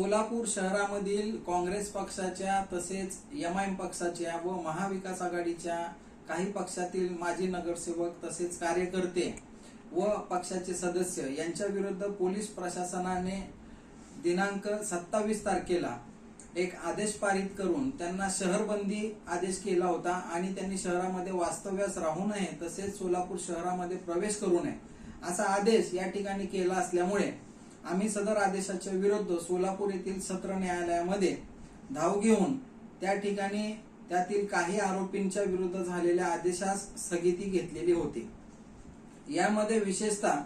सोलापूर शहरामधील काँग्रेस पक्षाच्या तसेच एम आय एम पक्षाच्या व महाविकास आघाडीच्या काही पक्षातील माजी नगरसेवक तसेच कार्यकर्ते व पक्षाचे सदस्य यांच्या विरुद्ध पोलीस प्रशासनाने दिनांक सत्तावीस तारखेला एक आदेश पारित करून त्यांना शहरबंदी आदेश केला होता आणि त्यांनी शहरामध्ये वास्तव्यास राहू नये तसेच सोलापूर शहरामध्ये प्रवेश करू नये असा आदेश या ठिकाणी केला असल्यामुळे आम्ही सदर आदेशाच्या विरुद्ध सोलापूर येथील सत्र न्यायालयामध्ये धाव घेऊन त्या ठिकाणी त्यातील काही आरोपींच्या विरुद्ध झालेल्या आदेशास स्थगिती घेतलेली होती. यामध्ये विशेषतः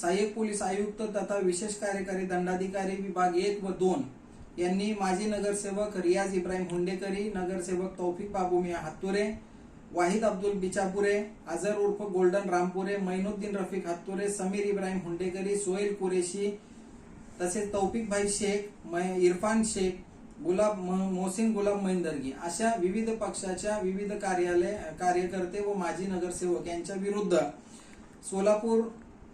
सहाय्यक पोलीस आयुक्त तथा विशेष कार्यकारी दंडाधिकारी विभाग एक व दोन यांनी माजी नगरसेवक रियाज इब्राहिम हुंडेकरी नगरसेवक तौफिक बाबू मिया हातुरे वाहिद अब्दुल बिचापुरे अझर उर्फ गोल्डन रामपुरे मैनुद्दीन रफिक हातुरे समीर इब्राहिम हुंडेकरी सोहेल कुरेशी तसेच तौफिक भाई शेख मै- इरफान शेख गुलाब मोहसिन गुलाब मैंदर्गी अशा विविध पक्षाच्या विविध कार्यालय कार्यकर्ते व माजी नगरसेवक यांच्या विरुद्ध सोलापूर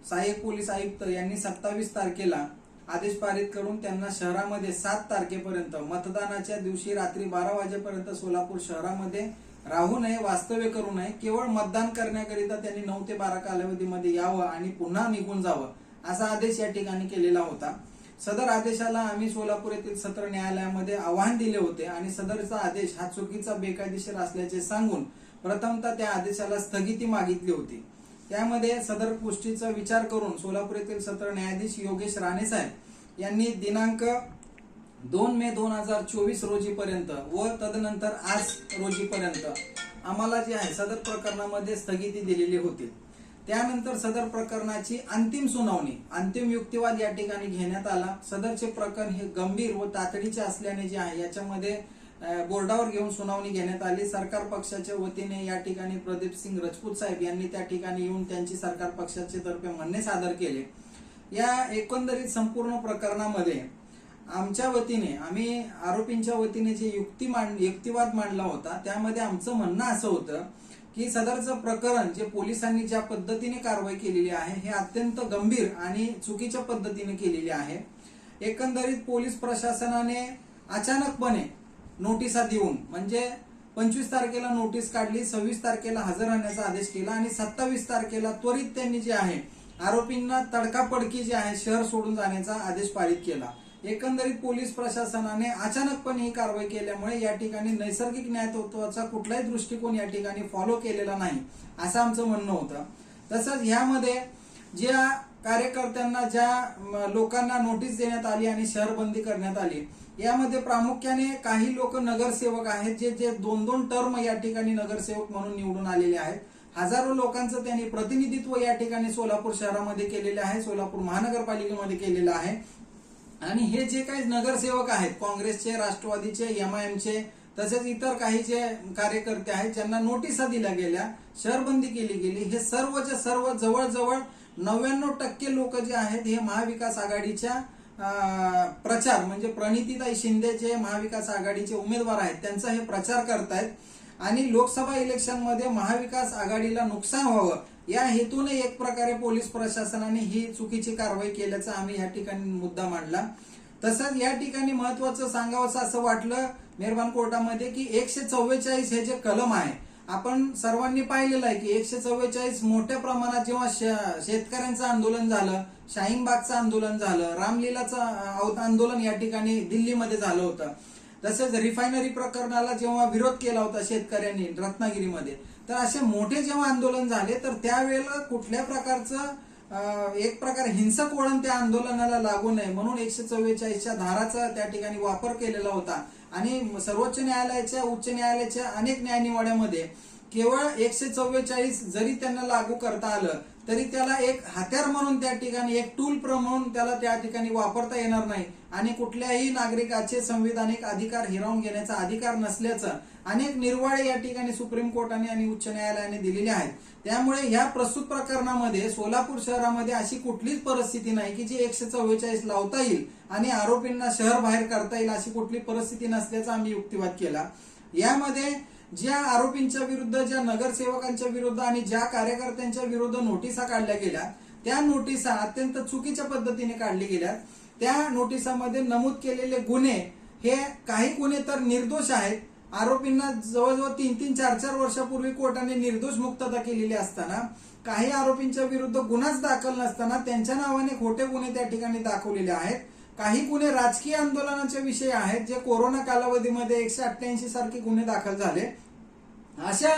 सहाय्यक पोलीस आयुक्त यांनी सत्तावीस तारखेला आदेश पारित करून त्यांना शहरामध्ये सात तारखेपर्यंत मतदानाच्या दिवशी रात्री बारा वाजेपर्यंत सोलापूर शहरामध्ये राहू नये वास्तव्य करू नये केवळ मतदान करण्याकरिता त्यांनी नऊ ते बारा कालावधीमध्ये यावं आणि पुन्हा निघून जावं असा आदेश या ठिकाणी केलेला होता. सदर आदेशाला आम्ही सोलापूर येथील सत्र न्यायालयामध्ये आव्हान दिले होते आणि सदरचा आदेश हा चुकीचा बेकायदेशीर असल्याचे सांगून प्रथमतः त्या आदेशाला स्थगिती मागितली होती. त्यामध्ये सदर गोष्टीचा विचार करून सोलापूर येथील सत्र न्यायाधीश योगेश राणे साहेब यांनी दिनांक दोन मे दोन हजार चोवीस रोजी पर्यंत व तदनंतर आज रोजी पर्यंत आम्हाला जे आहे सदर प्रकरणामध्ये स्थगिती दिलेली होती. त्यानंतर सदर प्रकरणाची अंतिम सुनावणी अंतिम युक्तिवाद या ठिकाणी घेण्यात आला. सदरचे प्रकरण हे गंभीर व तातडीचे असल्याने जे आहे याच्यामध्ये बोर्डावर घेऊन सुनावणी घेण्यात आली. सरकार पक्षाच्या वतीने या ठिकाणी प्रदीप सिंग राजपूत साहेब यांनी त्या ठिकाणी येऊन त्यांची सरकार पक्षाचे तर्फे म्हणणे सादर केले. या एकंदरीत संपूर्ण प्रकरणामध्ये आमच्या वतीने आम्ही आरोपींच्या वतीने जे युक्ती मांड युक्तिवाद मांडला होता त्यामध्ये आमचं म्हणणं असं होतं की सदरचं प्रकरण जे पोलिसांनी ज्या पद्धतीने कारवाई केलेली आहे हे अत्यंत गंभीर आणि चुकीच्या पद्धतीने केलेली आहे. एकंदरीत पोलीस प्रशासनाने अचानकपणे नोटिसा देऊन म्हणजे पंचवीस तारखेला नोटीस काढली सव्वीस तारखेला हजर राहण्याचा आदेश केला आणि सत्तावीस तारखेला त्वरित त्यांनी जे आहे आरोपींना तडकापडकी जे आहे शहर सोडून जाण्याचा आदेश पारित केला. एकंदरीत पोलीस प्रशासनाने अचानकपणे ही कारवाई केल्यामुळे या ठिकाणी नैसर्गिक न्यायतत्वाचा कुठलाही दृष्टिकोन या ठिकाणी फॉलो केलेला नाही असं आमचं म्हणणं होतं. तसंच ह्यामध्ये ज्या कार्यकर्त्यांना ज्या लोकांना नोटीस देण्यात आली आणि शहरबंदी करण्यात आली यामध्ये प्रामुख्याने काही लोक नगरसेवक आहेत जे जे दोन दोन टर्म या ठिकाणी नगरसेवक म्हणून निवडून आलेले आहेत. हजारो लोकांचं त्यांनी प्रतिनिधित्व या ठिकाणी सोलापूर शहरामध्ये केलेले आहे सोलापूर महानगरपालिकेमध्ये केलेलं आहे. आणि हे जे काही नगरसेवक आहेत काँग्रेसचे राष्ट्रवादीचे एम आय एमचे तसेच इतर काही जे कार्यकर्ते आहेत ज्यांना नोटिसा दिल्या गेल्या शहरबंदी केली गेली हे सर्वचे सर्व जवळजवळ नव्याण्णव टक्के लोक जे आहेत हे महाविकास आघाडीच्या प्रचार म्हणजे प्रणितीताई शिंदे जे महाविकास आघाडीचे उमेदवार आहेत त्यांचा हे प्रचार करतायत. आणि लोकसभा इलेक्शनमध्ये महाविकास आघाडीला नुकसान व्हावं या हेतूने एक प्रकारे पोलीस प्रशासनाने ही चुकीची कारवाई केल्याचा आम्ही या ठिकाणी मुद्दा मांडला. तसंच या ठिकाणी महत्वाचं सांगावंसं असं वाटलं मेहरबान कोर्टामध्ये की एकशे चव्वेचाळीस हे जे कलम आहे आपण सर्वांनी पाहिलेलं आहे की एकशे चव्वेचाळीस मोठ्या प्रमाणात जेव्हा शेतकऱ्यांचं आंदोलन झालं शाहीनबागचं आंदोलन झालं रामलीलाचं आंदोलन या ठिकाणी दिल्लीमध्ये झालं होतं. तसेच रिफायनरी प्रकरणाला जेव्हा विरोध केला होता शेतकऱ्यांनी रत्नागिरीमध्ये तर असे मोठे जेव्हा आंदोलन झाले तर त्यावेळेला कुठल्या प्रकारचं एक प्रकार हिंसक वळण त्या आंदोलनाला लागू नये म्हणून एकशे चव्वेचाळीसच्या धाराचा त्या ठिकाणी वापर केलेला होता. आणि सर्वोच्च न्यायालयाच्या उच्च न्यायालयाच्या अनेक न्यायनिवाड्यामध्ये केवळ एकशे चव्वेचाळीस जरी त्यांना लागू करता आलं तरी त्याला एक हत्यार म्हणून त्या ठिकाणी एक टूल प्र म्हणून त्याला त्या ठिकाणी वापरता येणार नाही. आणि कुठल्याही नागरिकाचे संविधानिक अधिकार हिरावून घेण्याचा अधिकार नसल्याचं अनेक निर्वाळे या ठिकाणी सुप्रीम कोर्टाने आणि उच्च न्यायालयाने दिलेले आहेत. त्यामुळे ह्या प्रस्तुत प्रकरणामध्ये सोलापूर शहरामध्ये अशी कुठलीच परिस्थिती नाही की जी एकशे चव्वेचाळीस लावता येईल आणि आरोपींना शहर बाहेर करता येईल अशी कुठली परिस्थिती नसल्याचा आम्ही युक्तिवाद केला. यामध्ये ज्या आरोपींच्या विरुद्ध ज्या नगरसेवकांच्या विरुद्ध आणि ज्या कार्यकर्त्यांच्या विरुद्ध नोटिसा काढल्या गेल्या त्या नोटिसा अत्यंत चुकीच्या पद्धतीने काढल्या गेल्या. त्या नोटिसामध्ये नमूद केलेले गुन्हे हे काही गुन्हे तर निर्दोष आहेत. आरोपींना जवळजवळ तीन तीन चार चार वर्षापूर्वी कोर्टाने निर्दोष मुक्तता केलेली असताना काही आरोपींच्या विरुद्ध गुन्हाच दाखल नसताना त्यांच्या नावाने खोटे गुन्हे त्या ठिकाणी दाखवलेले आहेत. काही गुन्हे राजकीय आंदोलनाचे विषय आहेत जे कोरोना कालावधीमध्ये एकशे अठ्ठ्याऐंशी सारखे गुन्हे दाखल झाले. अशा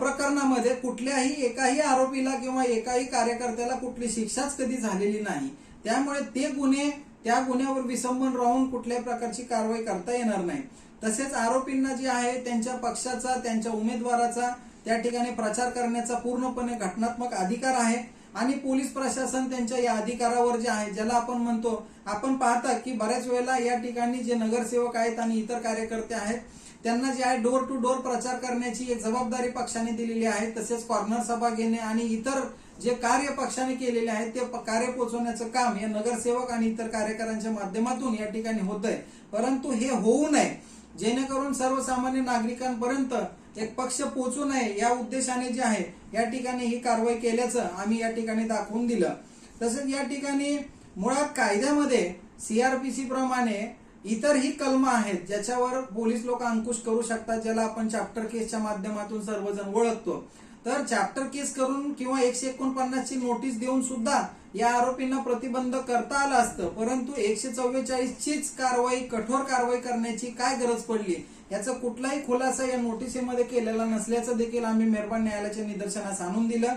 प्रकरणामध्ये कुठल्याही एकाही आरोपीला किंवा एकाही कार्यकर्त्याला कुठली शिक्षाच कधी झालेली नाही. त्यामुळे ते गुन्हे त्या गुन्ह्यावर विसंबन राहून कुठल्याही प्रकारची कारवाई करता येणार नाही. तसेच आरोपींना जे आहे त्यांच्या पक्षाचा त्यांच्या उमेदवाराचा त्या ठिकाणी प्रचार करण्याचा पूर्णपणे घटनात्मक अधिकार आहे. आणि पोलीस प्रशासन त्यांच्या या अधिकारावर जे आहे ज्याला आपण म्हणतो आपण पाहता की बऱ्याच वेळेला या ठिकाणी जे नगरसेवक आहेत आणि इतर कार्यकर्ते आहेत त्यांना जे आहे डोर टू डोर प्रचार करण्याची एक जबाबदारी पक्षाने दिलेली आहे तसेच कॉर्नर सभा घेणे आणि इतर जे कार्य पक्षाने केलेले आहे ते कार्य पोहोचवण्याचं काम या नगरसेवक आणि इतर कार्यकर्त्यांच्या माध्यमातून या ठिकाणी होत आहे परंतु हे होऊ नये. जेणेकरून सर्वसामान्य नागरिकांपर्यंत एक पक्ष पोहोचू नये या उद्देशाने जे आहे या ठिकाणी ही कारवाई केल्याचं आम्ही या ठिकाणी दाखवून दिलं. तसेच या ठिकाणी मुळात कायद्यामध्ये सीआरपीसी प्रमाणे इतरही कलम आहेत ज्याच्यावर पोलीस लोक अंकुश करू शकतात ज्याला आपण चॅप्टर केसच्या माध्यमातून सर्वजण ओळखतो. तर चॅप्टर केस करून किंवा एकशे एकोणपन्नास ची नोटीस देऊन सुद्धा या आरोपींना प्रतिबंध करता आलं असतं. परंतु एकशे चव्वेचाळीस चीच कारवाई कठोर कारवाई करण्याची काय गरज पडली? याचा कुठलाही खुलासा या नोटिसीमध्ये केलेला नसल्याचं देखील आम्ही मेहरबान न्यायालयाच्या निदर्शनास आणून दिलं.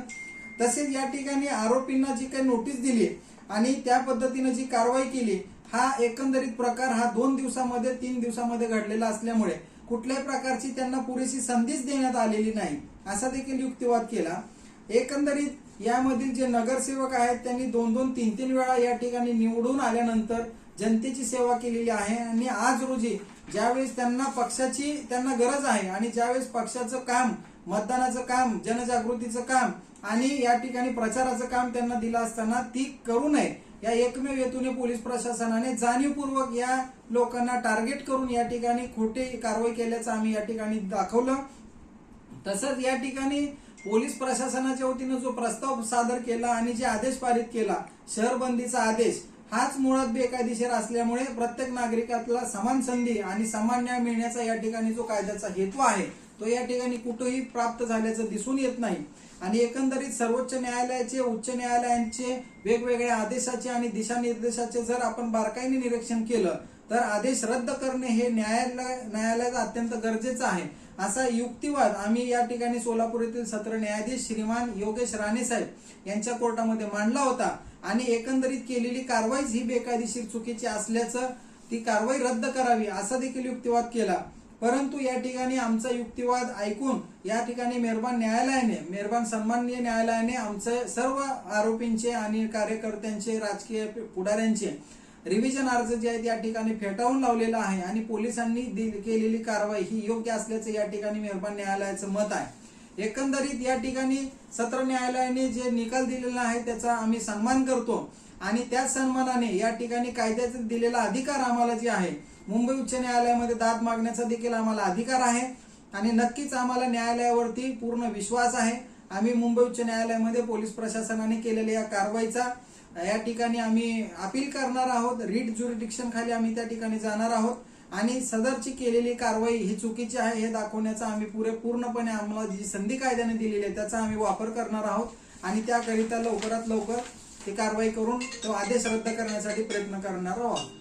तसेच या ठिकाणी आरोपींना जी काही नोटीस दिली आणि त्या पद्धतीनं जी कारवाई केली हा एकंदरीत प्रकार हा दोन दिवसामध्ये तीन दिवसामध्ये घडलेला असल्यामुळे कुठल्याही प्रकारची त्यांना पुरेशी संधीच देण्यात आलेली नाही. असा देखील युक्तिवाद केला. एकंदरीत यामधील जे नगरसेवक आहेत त्यांनी दोन दोन तीन तीन वेळा या ठिकाणी निवडून आल्यानंतर जनतेची सेवा केलेली आहे आणि आज रोजी ज्यावेळेस त्यांना पक्षाची त्यांना गरज आहे आणि ज्यावेळेस पक्षाचं काम मतदानाचं काम जनजागृतीचं काम आणि या ठिकाणी प्रचाराचं काम त्यांना दिलं असताना ती करू नये. या एकमेव हेतूने पोलीस प्रशासनाने जाणीवपूर्वक या लोकांना टार्गेट करून या ठिकाणी खोटी कारवाई केल्याचं आम्ही या ठिकाणी दाखवलं. तसंच या ठिकाणी पोलीस प्रशासनाच्या वतीनं जो प्रस्ताव सादर केला आणि जे आदेश पारित केला शहरबंदीचा आदेश हाच मुळात बेकायदेशीर असल्यामुळे प्रत्येक नागरिकाला समान संधी आणि समान न्याय मिळण्याचा या ठिकाणी जो कायद्याचा हेतू आहे तो या ठिकाणी कुठंही प्राप्त झाल्याचं दिसून येत नाही. आणि एकंदरीत सर्वोच्च न्यायालयाचे उच्च न्यायालयांचे वेगवेगळ्या आदेशाचे आणि दिशानिर्देशाचे जर आपण बारकाईने निरीक्षण केलं तर आदेश रद्द करणे हे न्यायालय न्यायालयाचा अत्यंत गरजेचं आहे. असा युक्तिवाद आम्ही या ठिकाणी सोलापूर येथील सत्र न्यायाधीश श्रीमान योगेश राणे साहेब यांच्या कोर्टामध्ये मांडला होता आणि एकंदरीत केलेली कारवाईच ही बेकायदेशीर चुकीची असल्याचं ती कारवाई रद्द करावी असा देखील युक्तिवाद केला. परंतु या ठिकाणी आमचा युक्तिवाद ऐकून या ठिकाणी मेरबान न्यायालयाने मेहरबान सन्माननीय न्यायालयाने आमचे सर्व आरोपींचे आणि कार्यकर्त्यांचे राजकीय पुढाऱ्यांचे रिव्हिजन अर्ज जे आहेत या ठिकाणी फेटाळून लावलेला आहे आणि पोलिसांनी दि- केलेली कारवाई ही योग्य असल्याचं या ठिकाणी मेहरबान न्यायालयाचं मत आहे. एकंदरीत या ठिकाणी सत्र न्यायालयाने जे निकाल दिलेला आहे त्याचा आम्ही सन्मान करतो आणि त्याच सन्मानाने या ठिकाणी कायद्याचा दिलेला अधिकार आम्हाला जे आहे मुंबई उच्च न्यायालयामध्ये दाद मागण्याचा देखील आम्हाला अधिकार आहे आणि नक्कीच आम्हाला न्यायालयावरती पूर्ण विश्वास आहे. आम्ही मुंबई उच्च न्यायालयामध्ये पोलीस प्रशासनाने केलेल्या या कारवाईचा या ठिकाणी आम्ही अपील करणार आहोत. रीट ज्युरिडिक्शन खाली आम्ही त्या ठिकाणी जाणार आहोत आणि सदरची केलेली कारवाई ही चुकीची आहे हे दाखवण्याचा आम्ही पुरे पूर्णपणे आम्हाला जी संधी कायद्याने दिलेली आहे त्याचा आम्ही वापर करणार आहोत आणि त्याकरिता लवकरात लवकर ती कारवाई करून तो आदेश रद्द करण्यासाठी प्रयत्न करणार आहोत.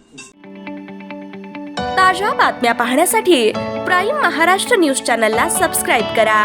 ताज्या बातम्या पाहण्यासाठी प्राईम महाराष्ट्र न्यूज चॅनलला सबस्क्राईब करा.